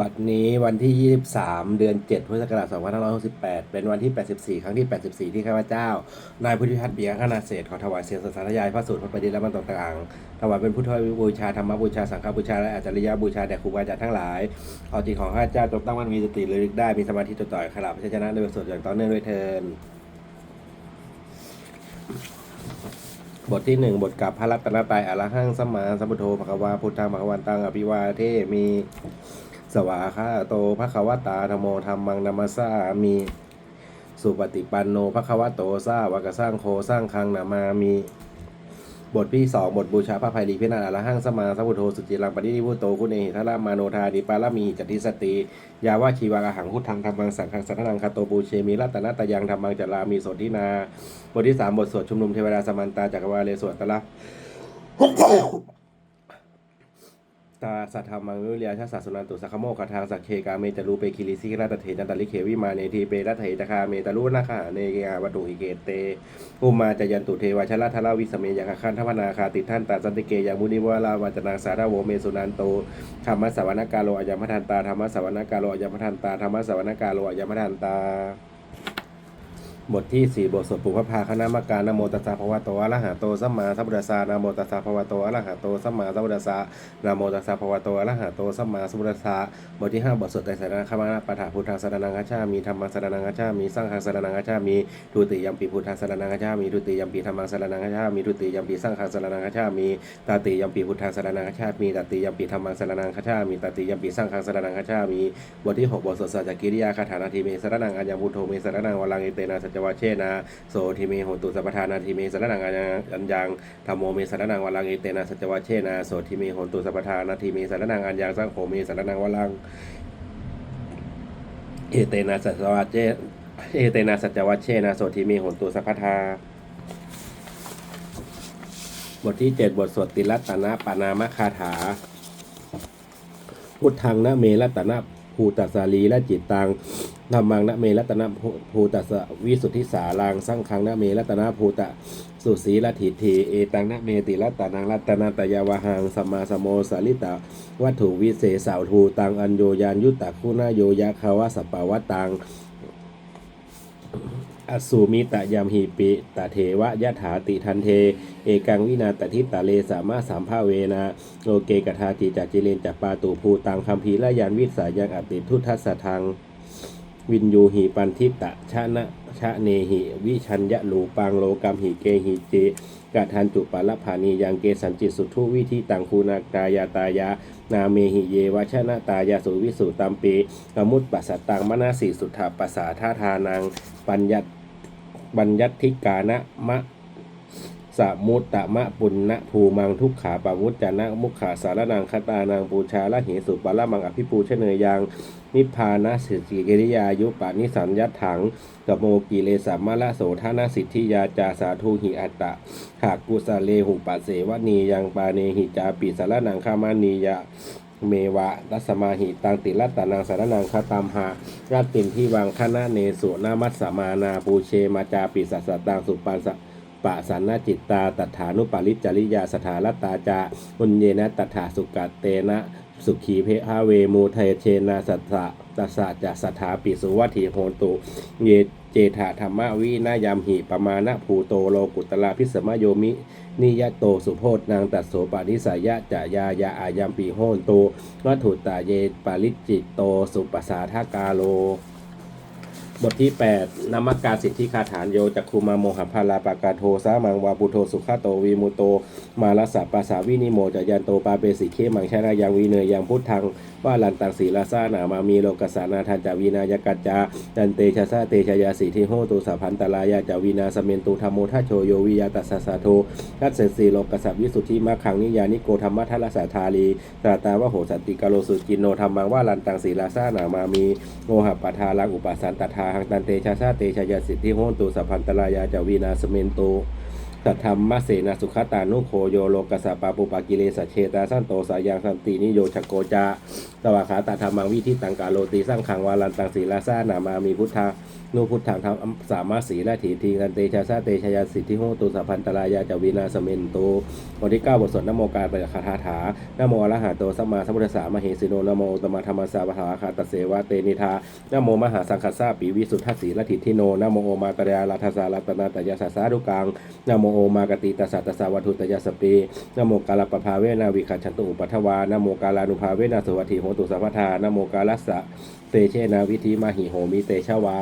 บัตนี้วันที่ 23 เดือน 7 พุทธศักราช2568 เป็นวันที่ 84 ครั้งที่ 84 ที่ข้าพเจ้า นายพุทธิพัฒน์เบียงขนาเศษขอถวายเสียงสัสารยายพระสูตรพระปฏิและมันตต่างๆถวายเป็นพุทธบูชาธรรมบูชา สังฆบูชา และอาจริยบูชา แด่ครูบาอาจารย์ทั้งหลาย เอาจิตของข้าพเจ้าจงตั้งมั่นมีสติระลึกได้ มีสมาธิจดจ่อยขลับชัยชนะในบทสวดอย่างต่อเนื่องด้วยเทิน บทที่หนึ่งบทกับพระรัตนตรัยอรหังสัมมาสัมพุทโธภควาพุทธังภควันตังอภิวาเทมีสวาคาโตภควตาธโมธรรมังนามาสสามีสุปฏิปันโนภควโตสาวกสร้างโคสร้างคังนามามี บทที่สองบทบูชาพระภัยรีพิณาละหังสมาสัมพุทโธสุจิรังปณิทิพุโตคุณเอหิทารามาโนธาดิปารามีจติสติยาวาชีวะหังพุทธังธรรมังสังฆังสัทนังคาโตปูเชมีรัตนตยังธรรมังจรามีโสทินา บทที่สามบทสวดชุมนุมเทวดาสมันตาจักรวาเลสวดตะละ ตาสัทธามังวิริยชาสัสสุนันตุสัคโมกทางสักเคกาเมจารูเปคิริสิกราตเถจันตลิเขวิมาเนทีเปรัตเถตคาเมตารุนาคาเนกอาวัตุหิเกเตอุมาจยันตุเทวชลทราวิสเมยังคันทวนาคาติท่านตาสันติเกยังมุนิวาลาวาจนาสาราโวเมสุนันโตธรรมสวรรณกาโลอายมทันตาธรรมสวรรณกาโลอายมทันตาธรรมสวรรณกาโลอายมทันตา บทที่สี่บทสวดปุพพาคณามการนโมตัสสะภะวะโตอะระหะโตสัมมาสัมพุทธัสสะนโมตัสสะภะวะโตอะระหะโตสัมมาสัมพุทธัสสะนโมตัสสะภะวะโตอะระหะโตสัมมาสัมพุทธัสสะบทที่ห้าบทสวดไตรสรณคามนะปะถาพุทธังสรนังคัจฉามีธรรมังสรนังคัจฉามีสังฆังสรนังคัจฉามีทุติยัมปีพุทธังสรนังคัจฉามีทุติยัมปีธรรมังสรนังคัจฉามีทุติยัมปีสังฆังสรนังคัจฉามีตติยัมปีพุทธังสรนังคัจฉามีตติยัมปีธรรมังสรนังคัจฉามีตติยัมปีสังฆังสรนังคัจฉามีบทที่หกบทสวดสัจจกิริยาคาถานาทีเมสรนังอัญญพุทโธเมสรนังวลังเอเตนะสัจวัชเชนะโสทิเมโหตุสัพทานาทิเมสรนังอัญญังยังธรรมโมเมสรนังวลังเอเตนะสัจวัชเชนะโสทิเมโหตุสัพทานาทิเมสรนังอัญญังสังโฆเมสรนังวลังเอเตนะสัจวัชเชเอเตนะสัจวัชเชนะโสทิเมโหตุสัพทาบทที่เจ็ดบทสวดติลัตตนะปานามคาถา พุทธังนะเมรัตนะภูตสาลีและจิตตัง ธรรมังนะเมรัตนะภูตัสวิสุทธิสารังสังฆังนะเมรัตนะภูตะสุสีละถิทีเอตังนะเมติรัตนังรัตนาตยาวหังสมาสมโมสาลิตาวัตถุวิเศษสาวทูตังอัญโยยานยุตตะคุณาโยยะคาวะสปาวะตังอสูมิตะยามหีปิตะเทวะยะถาติทันเท เอกังวินาตทิตะเลสามารถสามภาเวนะโลเกกทาติจัจิเลนจัปปาตูภูตังคัมภีละยานวิสายังอติทุทัสทัง วินยูหิปันทิตะชะนะชะเนหิ วิชัญญะลูปังโลกัมหิเกหิเจกะทันจุปะละภานียังเกสันจิตสุทุวิธีตังคูนากายาตายา นาเมหิเยวชนะตายาสุวิสุตัมปีกมุตปัสสตังมนาสีสุทธาปัสสาธาทานัง ปัญญตบัญญัติกานะมะ สมุตตะมะปุณณภูมังทุกขาปามุจจานะมุขขาสารนังคตานังปูชาละเหสุปะละมังอภิปูชเนยยัง นิพพานะสิจิกิริยายุปานิสัญญัตถังกโมกิเลสัมมาละโสธานาสิทธิยาจาสาธุหิอัตตะหากกุสะเลหุปัสเสวนียังปาเนหิจาปิสารนังคามานียะเมวะรัสมาหิตังติรัตตานังสารนังคตามหาราตินที่วังคณะเนสุนามัสสมานาปูเชมาจาปิสัสตังสุปันสะ ปะสันนจิตตาตัฐานุปาริจริยาสถาลตาจาอุญเยนะตัฐาสุกัตเตนะสุขีเพหาเวมูเทเชนาสัสสะตัสสะจะสถาปิสุวัติโหนตุเยเจถาธรรมวินายามหิปมาณภูโตโลกุตลาพิสมโยมินิยะโตสุโพธนางตัดโสปานิสายะจะยายาอายัมปีโหนโตวัตถุตาเยปาริจิตโตสุปสาทากาโล บทที่ 8นามกาสิทธิคาฐานโยจักคุมาโมหพาลาปากาโทสามังวาปุโทสุขโตวีมุโต มาลสสะปาสาวินิโมจะยันโตปาเปสิเคมังชนะยังวีเนยยังพุทธังว่าลันตังสีลาซานามามีโลกสานาทันจาวีนายกัจจาจันเตชะซาเตชยาสีทิโหตุสัพันตลายาจาวีนาสเมนตุธรรมโมทัชโชโยวิยาตัสสะโททัสเสสีโลกสัพวิสุทธิมาขังนิยานิโกธรรมทัลสาธาลีตาตาวะโหสติกาโลสุจินโนธรรมังว่าลันตังสีลาซานามามีโมหปทาลังอุปสันตถาหังตันเตชาชาเตชยาสิทธิโหตุสัพพันตลายาจาวีนาสเมนตุสัทธรรมเสนาสุขตานุโคโยโลกสะปาปุปากิเลสเชตาสันโตสายังสันตินิโยชโกจาสวาขาตาธรรมังวิธิตังกาโลติสร้างขังวาลันตังศีลาสานามามีพุทธา นุพุทธังธรรมสามาสีและถีทีกันเตชะสะเตชะยาสิทธิโหตุสัพพันตรายาจวินาสเมนโตบทที่เก้าบทสวดนโมการปะคาถาถานโมอรหะโตสัมมาสัมพุทธัสสะมเหสิโนนโมตมะธรรมสสะวะหาคาตเสวะเตนิทานโมมหาสังคัสสะปีวิสุทธสสีละทิทิโนนโมโอมาตรยาลัทธสารัตนาตยาสสารุกังนโมโอมากติตัสสะตัสสะวัตุตยสสปีนโมกาลปภาเวนาวิคัจฉันตุอุปัทวานโมกาลานุภาเวนาสวัสถิโหตุสัพพทานโมกาลัสสะเตเชนาวิธีมาหิโหมิเตชวา